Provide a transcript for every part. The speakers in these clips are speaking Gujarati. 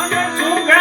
અને સુગે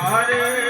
Hare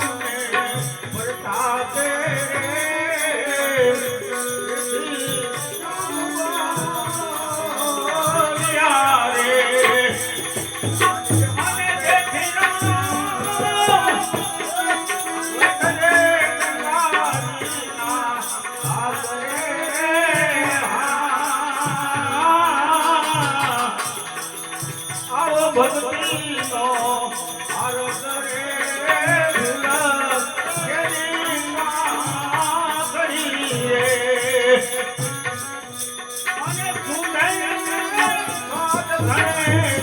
Oh